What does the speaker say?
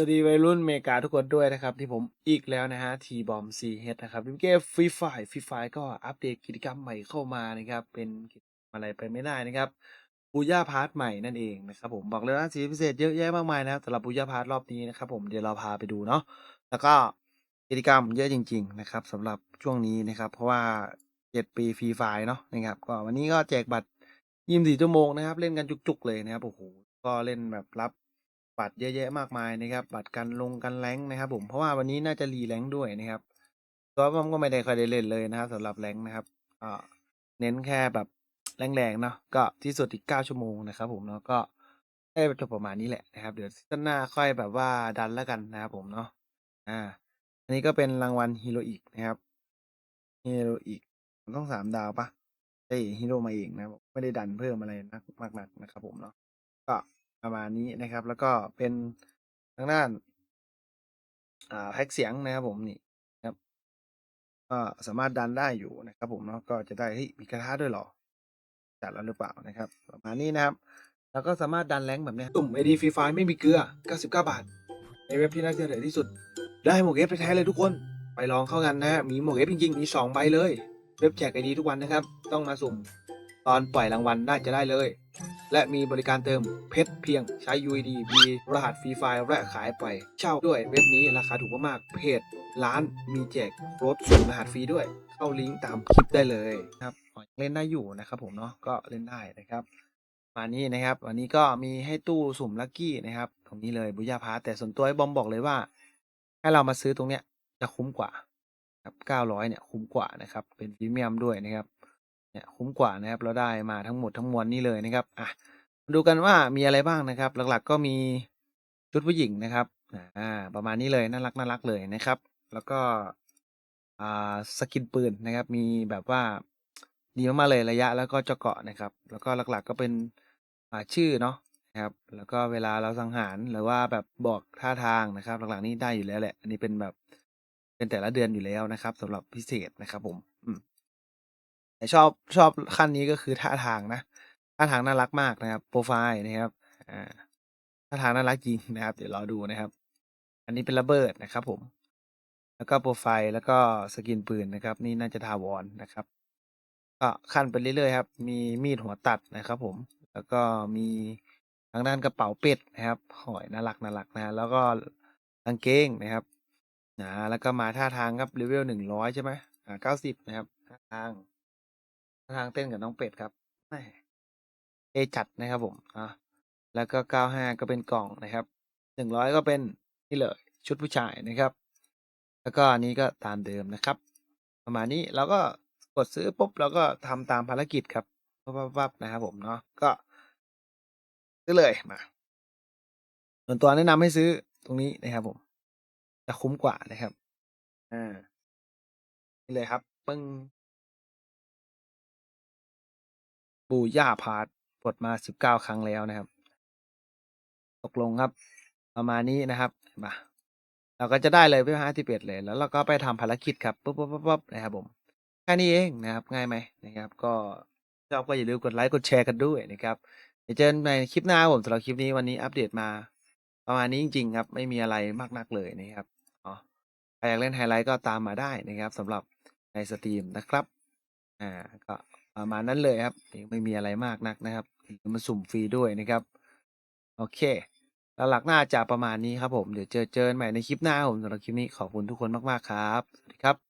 วัสดีวัยรุ่นเมกาทุกคนด้วยนะครับ ที่ผมอีกแล้วนะฮะทีบอมซีเฮดนะครับเกมฟรีไฟฟรีไฟก็อัปเดตกิจกรรมใหม่เข้ามานะครับ เป็นกิจอะไรไปไม่ได้นะครับบูย่าพาร์ทใหม่นั่นเองนะครับผมบอกเลยว่าสีพิเศษเยอะแยะมากมายนะครับสำหรับบูย่าพาร์ทรอบนี้นะครับผมเดี๋ยวเราพาไปดูเนาะแล้วก็กิจกรรมเยอะจริง ๆ นะครับสำหรับช่วงนี้นะครับ เพราะว่าเจ็ดปีฟรีไฟเนาะนะครับก็วันนี้ก็แจกบัตรยี่สิบสี่ชั่วโมงนะครับ เล่นกันจุกๆเลยนะครับโอ้โหก็เล่นแบบรับ บัตรเยอะแยะมากมายนะครับ บัตรกันลงกันแรงนะครับผมเพราะว่าวันนี้น่าจะรีแรงด้วยนะครับตัวผมก็ไม่ได้ค่อยได้เล่นเลยนะครับสำหรับแรงนะครับก็เน้นแค่แบบแรงๆเนาะก็ที่สุดอีกเก้าชั่วโมงนะครับผมเนาะก็ได้จบประมาณนี้แหละนะครับ เดี๋ยวซีซั่นหน้าค่อยแบบว่าดันแล้วกันนะครับผมเนาะอ่า อันนี้ก็เป็นรางวัลฮีโรอีกนะครับฮีโรอีกต้องสามดาวปะได้ฮีโร่มาเองนะครับไม่ได้ดันเพิ่มอะไรนักมากนักนะครับผมเนาะก็ ประมาณนี้นะครับ แล้วก็เป็นทางด้านแพ็กเสียงนะครับผมนี่ครับก็สามารถดันได้อยู่นะครับผมเนาะก็จะได้เฮ้ยมีกระทะด้วยหรอจัดแล้วหรือเปล่านะครับ ประมาณนี้นะครับ แล้วก็สามารถดันแรงแบบนี้ตุ่ม AD ฟรีไฟไม่มีเกลือ 99 บาท ในเว็บที่น่าเชื่อถือที่สุด ได้หมวกเอฟไปแท้เลยทุกคนไปลองเข้ากันนะฮะมีหมวกเอฟจริงๆมีสองใบเลย เว็บแจกไอดีทุกวันนะครับ ต้องมาสุ่ม ตอนปล่อยรางวัลได้จะได้เลย และมีบริการเติมเพชรเพียงใช้ UID มีรหัสฟรีไฟล์และขายไป เช่าด้วยเว็บนี้ราคาถูกมากๆเพจร้านมีแจกรถส่งรหัสฟรีด้วย เข้าลิงก์ตามคลิปได้เลยครับยังเล่นได้อยู่นะครับผมเนาะก็เล่นได้นะครับมานี้นะครับวันนี้ก็มีให้ตู้สุ่มลัคกี้นะครับ ตรงนี้เลยบุญญาพาแต่ส่วนตัวไอ้บอมบอกเลยว่า ให้เรามาซื้อตรงเนี้ยจะคุ้มกว่าครับ900เนี่ยคุ้มกว่านะครับเป็นพรีเมียมด้วยนะครับ เนี่ยคุ้มกว่านะครับเราได้มาทั้งหมดทั้งมวลนี่เลยนะครับอะดูกันว่ามีอะไรบ้างนะครับ หลักๆก็มีชุดผู้หญิงนะครับอ่าประมาณนี้เลยน่ารักน่ารักเลยนะครับ แล้วก็อ่าสกินปืนนะครับ มีแบบว่าดีมากๆเลยระยะแล้วก็เจาะเกาะนะครับ แล้วก็หลักๆก็เป็นอ่าชื่อเนาะนะครับ แล้วก็เวลาเราสังหารหรือว่าแบบบอกท่าทางนะครับ หลักๆนี่ได้อยู่แล้วแหละ อันนี้เป็นแบบเป็นแต่ละเดือนอยู่แล้วนะครับสำหรับพิเศษนะครับผมอืม ชอบชอบขั้นนี้ก็คือท่าทางนะท่าทางน่ารักมากนะครับ โปรไฟล์นะครับอ่าท่าทางน่ารักจริงนะครับ เดี๋ยวรอดูนะครับ อันนี้เป็นระเบิดนะครับ ผม แล้วก็โปรไฟล์แล้วก็สกินปืนนะครับ นี่น่าจะทาวรนะครับ ก็ขั้นไปเรื่อยๆครับ มีมีดหัวตัดนะครับ ผม แล้วก็มีทางด้านกระเป๋าเป็ดนะครับหอยน่ารักน่ารักนะแล้วก็กางเกงนะครับนะแล้วก็มาท่าทางครับเลเวลหนึ่งร้อยใช่ไหมอ่าเก้าสิบนะครับท่าทาง ทางเต้นกับน้องเป็ดครับเอจัดนะครับผมอะแล้วก็เก้าห้าก็เป็นกล่องนะครับหนึ่งร้อยก็เป็นนี่เลยชุดผู้ชายนะครับ แล้วก็อันนี้ก็ตามเดิมนะครับ ประมาณนี้เราก็กดซื้อปุ๊บเราก็ทำตามภารกิจครับปั๊บๆนะครับผมเนาะก็ซื้อเลยมาส่วนตัวแนะนำให้ซื้อตรงนี้นะครับผมจะคุ้มกว่านะครับอ่านี่เลยครับปึ้ง บูย่าพาร์ทกดมาสิบเก้าครั้งแล้วนะครับ ตกลงครับ ประมาณนี้นะครับมาเราก็จะได้เลยเพื่อห้าที่เป็ดเลย แล้วเราก็ไปทำภารกิจครับปุ๊บปุ๊บปุ๊บนะครับผมแค่นี้เองนะครับ ง่ายไหมนะครับ ก็ชอบก็อย่าลืมกดไลค์กดแชร์กันด้วยนะครับเดี๋ยวเจอกันในคลิปหน้าผมสำหรับคลิปนี้วันนี้อัปเดตมา ประมาณนี้จริงๆครับ ไม่มีอะไรมากนักเลยนะครับอ๋อใครอยากเล่นไฮไลท์ก็ตามมาได้นะครับสำหรับในสตรีมนะครับ อ่าก็ ประมาณนั้นเลยครับไม่มีอะไรมากนักนะครับมันสุ่มฟรีด้วยนะครับ โอเคแล้วหลักหน้าจะประมาณนี้ครับผม เดี๋ยวเจอเจอกันใหม่ในคลิปหน้าผมสำหรับคลิปนี้ขอบคุณทุกคนมาก ๆ ครับ สวัสดีครับ